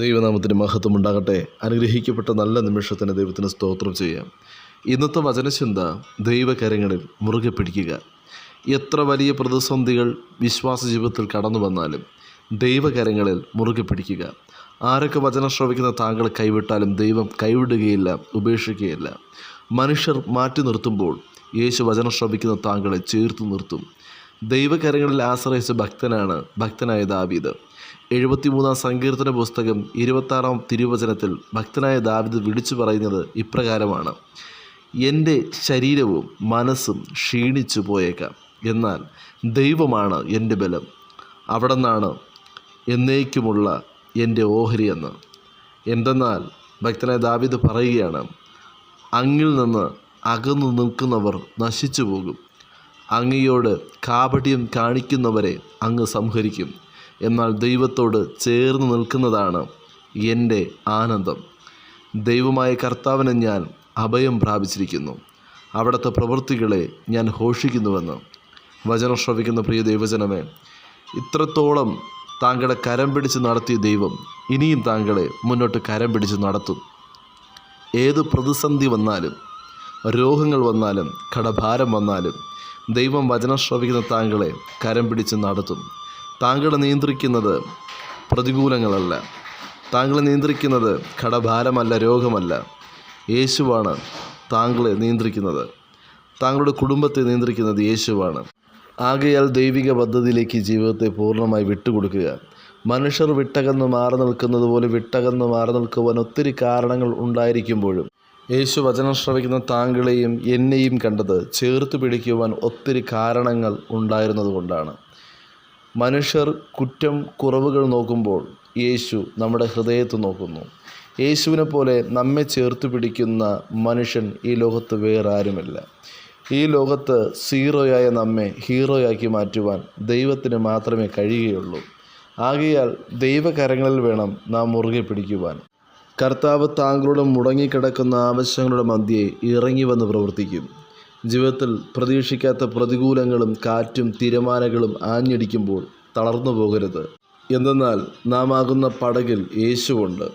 ദൈവനാമത്തിന് മഹത്വം ഉണ്ടാകട്ടെ. അനുഗ്രഹിക്കപ്പെട്ട നല്ല നിമിഷത്തിന് ദൈവത്തിന് സ്തോത്രം ചെയ്യാം. ഇന്നത്തെ വചനചിന്ത ദൈവകരങ്ങളിൽ മുറുകെ പിടിക്കുക. എത്ര വലിയ പ്രതിസന്ധികൾ വിശ്വാസ ജീവിതത്തിൽ കടന്നു വന്നാലും ദൈവകരങ്ങളിൽ മുറുകെ പിടിക്കുക. ആരൊക്കെ വചനം ശ്രവിക്കുന്ന താങ്കൾ കൈവിട്ടാലും ദൈവം കൈവിടുകയില്ല ഉപേക്ഷിക്കുകയില്ല. മനുഷ്യർ മാറ്റി നിർത്തുമ്പോൾ യേശു വചനം ശ്രവിക്കുന്ന താങ്കളെ ചേർത്ത് നിർത്തും. ദൈവകരങ്ങളിൽ ആശ്രയിച്ച ഭക്തനാണ് ഭക്തനായ ദാവീദ്. എഴുപത്തിമൂന്നാം സങ്കീർത്തന പുസ്തകം ഇരുപത്താറാം തിരുവചനത്തിൽ ഭക്തനായ ദാവിദ് വിളിച്ചു പറയുന്നത് ഇപ്രകാരമാണ്. എന്റെ ശരീരവും മനസ്സും ക്ഷീണിച്ചു പോയേക്കാം. എന്നാൽ ദൈവമാണ് എന്റെ ബലം. അവിടെ നിന്നാണ് എന്നേക്കുമുള്ള എന്റെ ഓഹരി എന്ന്. എന്തെന്നാൽ ഭക്തനായ ദാവിദ് പറയുകയാണ് അങ്ങിൽ നിന്ന് അകന്നു നിൽക്കുന്നവർ നശിച്ചു പോകും. അങ്ങയോട് കാപട്യം കാണിക്കുന്നവരെ അങ്ങ് സംഹരിക്കും. എന്നാൽ ദൈവത്തോട് ചേർന്ന് നിൽക്കുന്നതാണ് എന്റെ ആനന്ദം. ദൈവമായ കർത്താവിനെ ഞാൻ അഭയം പ്രാപിച്ചിരിക്കുന്നു. അവിടുത്തെ പ്രവൃത്തികളെ ഞാൻ ഘോഷിക്കുന്നുവെന്ന്. വചനം ശ്രവിക്കുന്ന പ്രിയ ദൈവജനമേ ഇത്രത്തോളം താങ്കളെ കരം പിടിച്ച് നടത്തിയ ദൈവം ഇനിയും താങ്കളെ മുന്നോട്ട് കരം പിടിച്ച് നടത്തും. ഏത് പ്രതിസന്ധി വന്നാലും രോഗങ്ങൾ വന്നാലും കടഭാരം വന്നാലും ദൈവം വചനം ശ്രവിക്കുന്ന താങ്കളെ കരം പിടിച്ച് നടത്തും. താങ്കളെ നിയന്ത്രിക്കുന്നത് പ്രതികൂലങ്ങളല്ല. താങ്കളെ നിയന്ത്രിക്കുന്നത് കടഭാരമല്ല രോഗമല്ല. യേശുവാണ് താങ്കളെ നിയന്ത്രിക്കുന്നത്. താങ്കളുടെ കുടുംബത്തെ നിയന്ത്രിക്കുന്നത് യേശുവാണ്. ആകയാൽ ദൈവിക പദ്ധതിയിലേക്ക് ജീവിതത്തെ പൂർണമായി വിട്ടുകൊടുക്കുക. മനുഷ്യർ വിട്ടകന്ന് മാറി നിൽക്കുന്നത് പോലെ വിട്ടകന്ന് മാറി നിൽക്കുവാൻ ഒത്തിരി കാരണങ്ങൾ ഉണ്ടായിരിക്കുമ്പോഴും യേശു വചനം ശ്രവിക്കുന്ന താങ്കളെയും എന്നെയും കണ്ടത് ചേർത്ത് പിടിക്കുവാൻ ഒത്തിരി കാരണങ്ങൾ ഉണ്ടായിരുന്നതുകൊണ്ടാണ് മനുഷ്യർ കുറ്റം കുറവുകൾ നോക്കുമ്പോൾ യേശു നമ്മുടെ ഹൃദയത്തെ നോക്കുന്നു. യേശുവിനെ പോലെ നമ്മെ ചേർത്ത് പിടിക്കുന്ന മനുഷ്യൻ ഈ ലോകത്ത് വേറെ ആരുമില്ല. ഈ ലോകത്ത് സീറോയായ നമ്മെ ഹീറോയാക്കി മാറ്റുവാൻ ദൈവത്തിന് മാത്രമേ കഴിയുകയുള്ളൂ. ആകയാൽ ദൈവകരങ്ങളിൽ വേണം നാം മുറുകെ പിടിക്കുവാൻ. കർത്താവ് താങ്കളുടെ മുടങ്ങിക്കിടക്കുന്ന ആവശ്യങ്ങളുടെ മധ്യേ ഇറങ്ങി വന്ന് പ്രവർത്തിക്കും. ജീവിതത്തിൽ പ്രതീക്ഷിക്കാത്ത പ്രതികൂലങ്ങളും കാറ്റും തിരമാലകളും ആഞ്ഞടിക്കുമ്പോൾ തളർന്നു പോകരുത്. എന്തെന്നാൽ നാം ആകുന്ന പടകിൽ യേശുവുണ്ട്.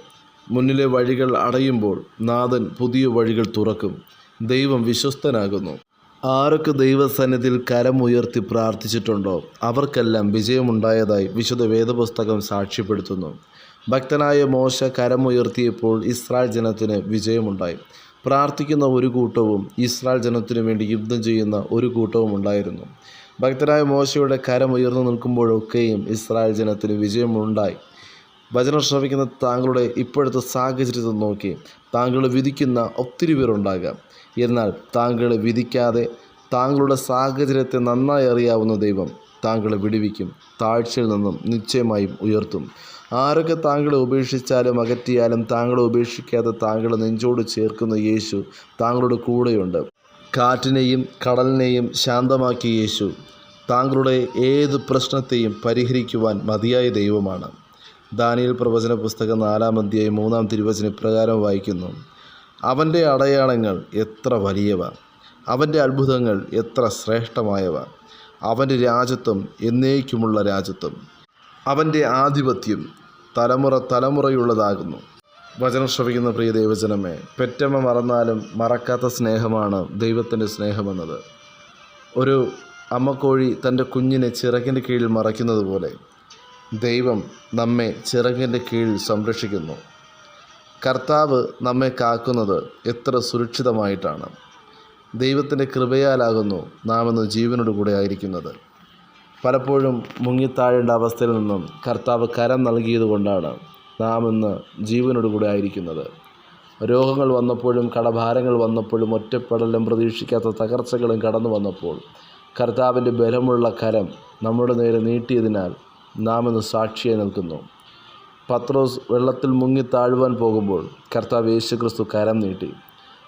മുന്നിലെ വഴികൾ അടയുമ്പോൾ നാഥൻ പുതിയ വഴികൾ തുറക്കും. ദൈവം വിശ്വസ്തനാകുന്നു. ആരൊക്കെ ദൈവസന്നിധിയിൽ കരമുയർത്തി പ്രാർത്ഥിച്ചിട്ടുണ്ടോ? അവർക്കെല്ലാം വിജയമുണ്ടായതായി വിശുദ്ധ വേദപുസ്തകം സാക്ഷ്യപ്പെടുത്തുന്നു. ഭക്തനായ മോശ കരമുയർത്തിയപ്പോൾ ഇസ്രായേൽ ജനത്തിന് വിജയമുണ്ടായി. പ്രാർത്ഥിക്കുന്ന ഒരു കൂട്ടവും ഇസ്രായേൽ ജനത്തിനു വേണ്ടി യുദ്ധം ചെയ്യുന്ന ഒരു കൂട്ടവും ഉണ്ടായിരുന്നു. ഭക്തരായ മോശയുടെ കരം ഉയർന്നു നിൽക്കുമ്പോഴൊക്കെയും ഇസ്രായേൽ ജനത്തിന് വിജയമുണ്ടായി. വചനം ശ്രമിക്കുന്ന താങ്കളുടെ ഇപ്പോഴത്തെ സാഹചര്യത്തെ നോക്കി താങ്കൾ വിധിക്കുന്ന ഒത്തിരി പേരുണ്ടാകാം എന്നാൽ താങ്കളെ വിധിക്കാതെ താങ്കളുടെ സാഹചര്യത്തെ നന്നായി അറിയാവുന്ന ദൈവം താങ്കളെ വിടുവിക്കും താഴ്ചയിൽ നിന്നും നിശ്ചയമായും ഉയർത്തും. ആരൊക്കെ താങ്കളെ ഉപേക്ഷിച്ചാലും അകറ്റിയാലും താങ്കളെ ഉപേക്ഷിക്കാതെ താങ്കളെ നെഞ്ചോട് ചേർക്കുന്ന യേശു താങ്കളുടെ കൂടെയുണ്ട്. കാറ്റിനെയും കടലിനെയും ശാന്തമാക്കിയ യേശു താങ്കളുടെ ഏത് പ്രശ്നത്തെയും പരിഹരിക്കുവാൻ മതിയായ ദൈവമാണ്. ദാനിയൽ പ്രവചന പുസ്തകം നാലാം അധ്യായം മൂന്നാം തിരുവചന ഇപ്രകാരം വായിക്കുന്നു. അവന്റെ അടയാളങ്ങൾ എത്ര വലിയവ അവന്റെ അത്ഭുതങ്ങൾ എത്ര ശ്രേഷ്ഠമായവ അവന്റെ രാജ്യത്വം എന്നേക്കുമുള്ള രാജ്യത്വം. അവന്റെ ആധിപത്യം തലമുറ തലമുറയുള്ളതാകുന്നു. വചനം ശ്രവിക്കുന്ന പ്രിയ ദൈവജനമേ പെറ്റമ്മ മറന്നാലും മറക്കാത്ത സ്നേഹമാണ് ദൈവത്തിന്റെ സ്നേഹമെന്നത്. ഒരു അമ്മക്കോഴി തന്റെ കുഞ്ഞിനെ ചിറകിന്റെ കീഴിൽ മറയ്ക്കുന്നത് പോലെ ദൈവം നമ്മെ ചിറകിന്റെ കീഴിൽ സംരക്ഷിക്കുന്നു. കർത്താവ് നമ്മെ കാക്കുന്നത് എത്ര സുരക്ഷിതമായിട്ടാണ്. ദൈവത്തിന്റെ കൃപയാലാകുന്നു നാം ഇന്ന് ജീവനോട് കൂടെ ആയിരിക്കുന്നത്. പലപ്പോഴും മുങ്ങിത്താഴേണ്ട അവസ്ഥയിൽ നിന്നും കർത്താവ് കരം നൽകിയതുകൊണ്ടാണ് നാം ഇന്ന് ജീവനോട് കൂടെ ആയിരിക്കുന്നത്. രോഗങ്ങൾ വന്നപ്പോഴും കടഭാരങ്ങൾ വന്നപ്പോഴും ഒറ്റപ്പെടലും പ്രതീക്ഷിക്കാത്ത തകർച്ചകളും കടന്നു വന്നപ്പോൾ കർത്താവിന്റെ ബലമുള്ള കരം നമ്മുടെ നേരെ നീട്ടിയതിനാൽ നാം ഇന്ന് സാക്ഷിയായി നിൽക്കുന്നു. പത്രോസ് വെള്ളത്തിൽ മുങ്ങി താഴുവാൻ പോകുമ്പോൾ കർത്താവ് യേശുക്രിസ്തു കരം നീട്ടി.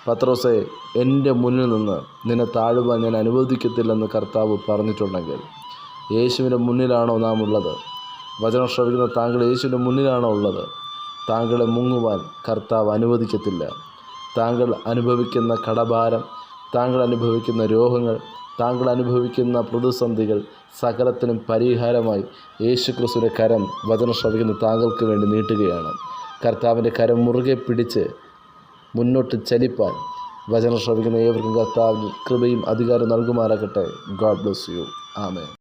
പത്രോസെ എന്റെ മുന്നിൽ നിന്ന് നിന്നെ താഴുവാൻ ഞാൻ അനുവദിക്കത്തില്ലെന്ന് കർത്താവ് പറഞ്ഞിട്ടുണ്ടെങ്കിൽ യേശുവിന്റെ മുന്നിലാണോ നാം ഉള്ളത് വചനം ശ്രവിക്കുന്ന താങ്കൾ യേശുവിന്റെ മുന്നിലാണോ ഉള്ളത്? താങ്കളെ മുങ്ങുവാൻ കർത്താവ് അനുവദിക്കത്തില്ല. താങ്കൾ അനുഭവിക്കുന്ന കടഭാരം താങ്കൾ അനുഭവിക്കുന്ന രോഗങ്ങൾ താങ്കൾ അനുഭവിക്കുന്ന പ്രതിസന്ധികൾ സകലത്തിനും പരിഹാരമായി യേശുക്രിസ്തുവിന്റെ കരം വചനം ശ്രവിക്കുന്ന താങ്കൾക്ക് വേണ്ടി നീട്ടുകയാണ്. കർത്താവിന്റെ കരം മുറുകെ പിടിച്ച് മുന്നോട്ട് ചലിപ്പാൻ വചനം ശ്രവിക്കുന്ന ഏവർക്കും കർത്താവിന് കൃപയും അധികാരം നൽകുമാറാകട്ടെ. God bless you. ആമേ